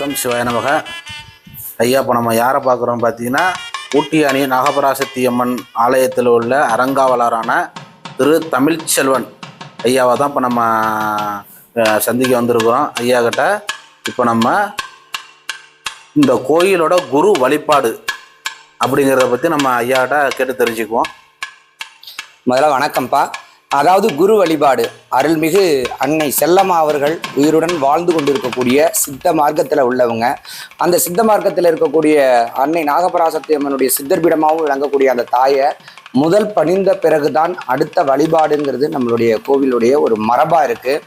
வணக்கம் சிவாய நமக. ஐயா இப்போ நம்ம யாரை பார்க்குறோம் பார்த்தீங்கன்னா ஊட்டி அணி நாகபராசக்தி அம்மன் ஆலயத்தில் உள்ள அரங்காவலரான திரு தமிழ்ச்செல்வன் ஐயாவை தான் இப்போ நம்ம சந்திக்க வந்திருக்கிறோம். ஐயா கிட்ட இப்போ நம்ம இந்த கோயிலோட குரு வழிபாடு அப்படிங்கிறத பற்றி நம்ம ஐயாட்ட கேட்டு தெரிஞ்சுக்குவோம். முதல்ல வணக்கம்ப்பா. அதாவது குரு வழிபாடு. அருள்மிகு அன்னை செல்லம்மா அவர்கள் உயிருடன் வாழ்ந்து கொண்டிருக்கக்கூடிய சித்த மார்க்கத்தில் உள்ளவங்க. அந்த சித்த மார்க்கத்தில் இருக்கக்கூடிய அன்னை நாகபராசக்தி அம்மனுடைய சித்தர்பீடமாகவும் விளங்கக்கூடிய அந்த தாயை முதல் பணிந்த பிறகுதான் அடுத்த வழிபாடுங்கிறது நம்மளுடைய கோவிலுடைய ஒரு மரபாக இருக்குது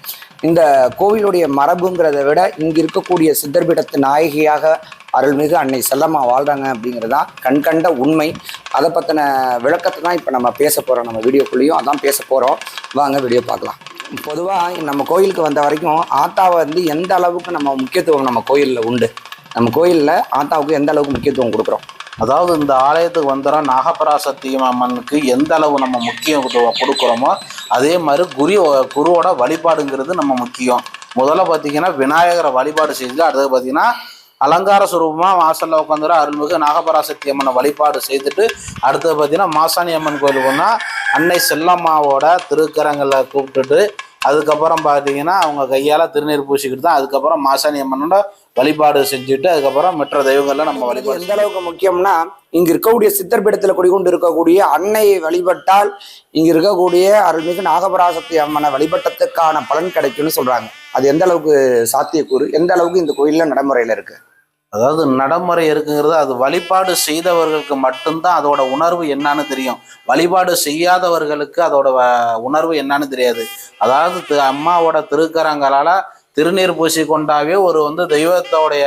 இந்த கோவிலுடைய மரபுங்கிறத விட இங்க இருக்கக்கூடிய சித்தர்பீடத்து நாயகியாக அருள்மிகு அன்னை செல்லம்மா வாழ்றாங்க அப்படிங்கிறது தான் கண்கண்ட உண்மை. அதை பற்றின விளக்கத்தை தான் இப்போ நம்ம பேச போகிறோம் நம்ம வீடியோக்குள்ளேயும் அதான் பேச போகிறோம் வாங்க வீடியோ பார்க்கலாம். பொதுவாக நம்ம கோயிலுக்கு வந்த வரைக்கும் ஆத்தாவை வந்து எந்த அளவுக்கு நம்ம முக்கியத்துவம் நம்ம கோயிலில் உண்டு? நம்ம கோயிலில் ஆத்தாவுக்கு எந்த அளவுக்கு முக்கியத்துவம் கொடுக்குறோம்? அதாவது இந்த ஆலயத்துக்கு வந்துடும் நாகபராசக்தி அம்மனுக்கு எந்த அளவு நம்ம முக்கியத்துவம் கொடுக்குறோமோ அதே மாதிரி குரு குருவோட வழிபாடுங்கிறது நம்ம முக்கியம். முதல்ல பார்த்தீங்கன்னா விநாயகரை வழிபாடு செய்து அடுத்தது பார்த்தீங்கன்னா அலங்கார சுரூபமாக வாசலில் உட்காந்துரும் அருள்மிகு நாகபராசக்தி அம்மனை வழிபாடு செய்துட்டு அடுத்தது பார்த்தீங்கன்னா மாசாணி அம்மன் கோயிலுக்கு போனால் அன்னை செல்லம்மாவோட திருக்கரங்களை கூப்பிட்டுட்டு அதுக்கப்புறம் பார்த்தீங்கன்னா அவங்க கையால் திருநீர் பூசிக்கிட்டு தான் அதுக்கப்புறம் மாசாணி அம்மனோட வழிபாடு செஞ்சுட்டு அதுக்கப்புறம் மற்ற தெய்வங்கள்ல நம்ம வழிபாடு எந்த அளவுக்கு முக்கியம்னா இங்க இருக்கக்கூடிய சித்தர் பீடத்துல குடிகொண்டு இருக்கக்கூடிய அன்னையை வழிபட்டால் இங்க இருக்கக்கூடிய அருள்மிகு நாகபராசக்தி அம்மனை வழிபட்டத்துக்கான பலன் கிடைக்கும்னு சொல்றாங்க. அது எந்த அளவுக்கு சாத்தியக்கூறு? எந்த அளவுக்கு இந்த கோயில்ல நடைமுறையில இருக்கு? அதாவது நடைமுறை இருக்குங்கிறது அது வழிபாடு செய்தவர்களுக்கு மட்டும்தான் அதோட உணர்வு என்னன்னு தெரியும். வழிபாடு செய்யாதவர்களுக்கு அதோட உணர்வு என்னன்னு தெரியாது. அதாவது அம்மாவோட திருக்கரங்களால திருநீர் பூசி கொண்டாவே ஒரு வந்து தெய்வத்தோடைய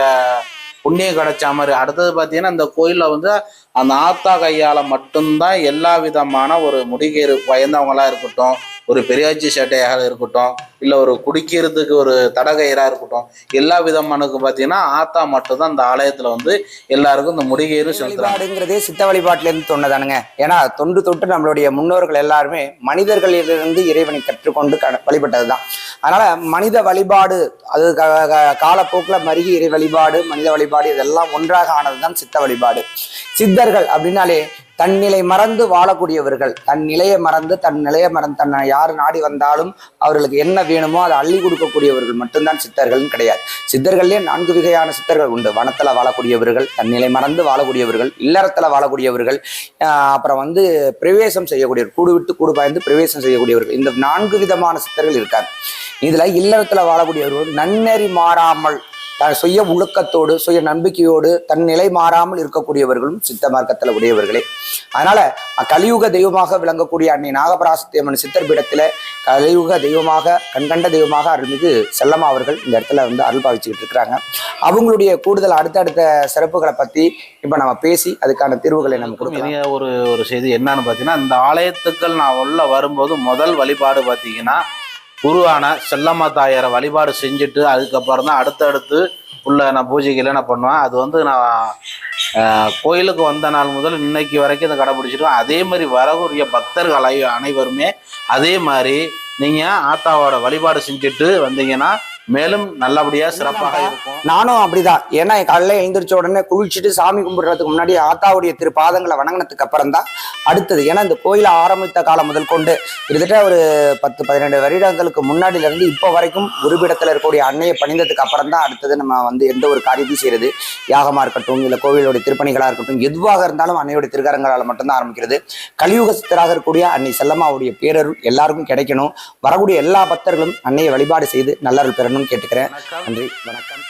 புண்ணியம் கிடைச்ச மாதிரி. அடுத்தது பார்த்தீங்கன்னா இந்த கோயிலில் வந்து அந்த ஆத்தா கையால் மட்டும்தான் எல்லா விதமான ஒரு முடிகேறு பயந்தவங்களா இருக்கட்டும் ஒரு பெரியாச்சி சேட்டையாக இருக்கட்டும் இல்லை ஒரு குடிக்கிறதுக்கு ஒரு தடகயிறாக இருக்கட்டும் எல்லா விதமானுக்கு பார்த்தீங்கன்னா ஆத்தா மட்டும்தான் இந்த ஆலயத்தில் வந்து எல்லாருக்கும் இந்த செலுத்துறாங்க. வழிபாடுங்கிறதே சித்த வழிபாட்டுல இருந்து தொன்னதானுங்க. ஏன்னா தொன்று தொட்டு நம்மளுடைய முன்னோர்கள் எல்லாருமே மனிதர்களிலிருந்து இறைவனை கற்றுக்கொண்டு க- வழிபட்டதுதான். அதனால மனித வழிபாடு அது க- காலப்போக்கில் மருகி இறை வழிபாடு மனித வழிபாடு இதெல்லாம் ஒன்றாக ஆனதுதான் சித்த வழிபாடு. சித்தர்கள் அப்படின்னாலே தன்னிலை மறந்து வாழக்கூடியவர்கள். தன் நிலையை மறந்து தன் நிலையை மறந்து தன்னை யார் நாடி வந்தாலும் அவர்களுக்கு என்ன வேணுமோ அதை அள்ளி கொடுக்கக்கூடியவர்கள் மட்டும்தான் சித்தர்கள்னு கிடையாது. சித்தர்கள்லேயே நான்கு வகையான சித்தர்கள் உண்டு. வனத்துல வாழக்கூடியவர்கள் தன்னிலை மறந்து வாழக்கூடியவர்கள் இல்லறத்துல வாழக்கூடியவர்கள் ஆஹ் அப்புறம் வந்து பிரவேசம் செய்யக்கூடியவர் கூடு விட்டு கூடு பாய்ந்து பிரவேசம் செய்யக்கூடியவர்கள். இந்த நான்கு விதமான சித்தர்கள் இருக்காங்க. இதுல இல்லறத்தில் வாழக்கூடியவர்கள் நன்னெறி மாறாமல் தான் சுய ஒழுக்கத்தோடு சுய நம்பிக்கையோடு தன் நிலை மாறாமல் இருக்கக்கூடியவர்களும் சித்த மார்க்கத்தில் உடையவர்களே. அதனால கலியுக தெய்வமாக விளங்கக்கூடிய அன்னை நாகபராசக்தி சித்தர் பீடத்தில் கலியுக தெய்வமாக கண்கண்ட தெய்வமாக அருள்மிகு செல்லம்மா அவர்கள் இந்த இடத்துல வந்து அருள் பாவிச்சுக்கிட்டு இருக்கிறாங்க. அவங்களுடைய கூடுதல் அடுத்தடுத்த சிறப்புகளை பத்தி இப்ப நம்ம பேசி அதுக்கான தீர்வுகளை நம்ம கொடுக்கலாம். ஒரு ஒரு செய்தி என்னன்னு பார்த்தீங்கன்னா இந்த ஆலயத்துக்கள் நான் உள்ள வரும்போது முதல் வழிபாடு பார்த்தீங்கன்னா குருவான செல்லம்மா தாயாரை வழிபாடு செஞ்சுட்டு அதுக்கப்புறம் தான் அடுத்தடுத்து உள்ள நான் பூஜைகளை நான் பண்ணுவேன். அது வந்து நான் கோயிலுக்கு வந்த நாள் முதல் இன்னைக்கு வரைக்கும் இதை கடைபிடிச்சிருக்கோம். அதே மாதிரி வரக்கூடிய பக்தர்கள் அனை- அனைவருமே அதே மாதிரி நீங்கள் ஆத்தாவோட வழிபாடு செஞ்சுட்டு வந்தீங்கன்னா மேலும் நல்லபடியாக சிறப்பாக இருக்கும். நானும் அப்படிதான். ஏன்னா காலையில எழுந்திரிச்ச உடனே குளிச்சுட்டு சாமி கும்பிடுறதுக்கு முன்னாடி ஆத்தாவுடைய திரு பாதங்களை வணங்கினதுக்கு அப்புறம் தான் அடுத்தது. ஏன்னா இந்த கோயிலை ஆரம்பித்த காலம் முதல் கொண்டு கிட்டத்தட்ட ஒரு பத்து பதினெண்டு வருடங்களுக்கு முன்னாடியிலேருந்து இப்போ வரைக்கும் குருபீடத்தில் இருக்கக்கூடிய அன்னையை பணிந்ததுக்கு அப்புறம் தான் அடுத்தது நம்ம வந்து எந்த ஒரு காரியத்தையும் செய்யறது. யாகமாக இருக்கட்டும் இல்லை கோவிலுடைய திருப்பணிகளாக இருக்கட்டும் எதுவாக இருந்தாலும் அன்னையுடைய திருக்கரங்களால் மட்டும்தான் ஆரம்பிக்கிறது. கலியுக சித்தராக இருக்கக்கூடிய அன்னை செல்லம்மாவுடைய பேரருள் எல்லாருக்கும் கிடைக்கணும். வரக்கூடிய எல்லா பக்தர்களும் அன்னையை வழிபாடு செய்து நல்லருள் பெறணும்னு கேட்டுக்கிறேன். நன்றி வணக்கம்.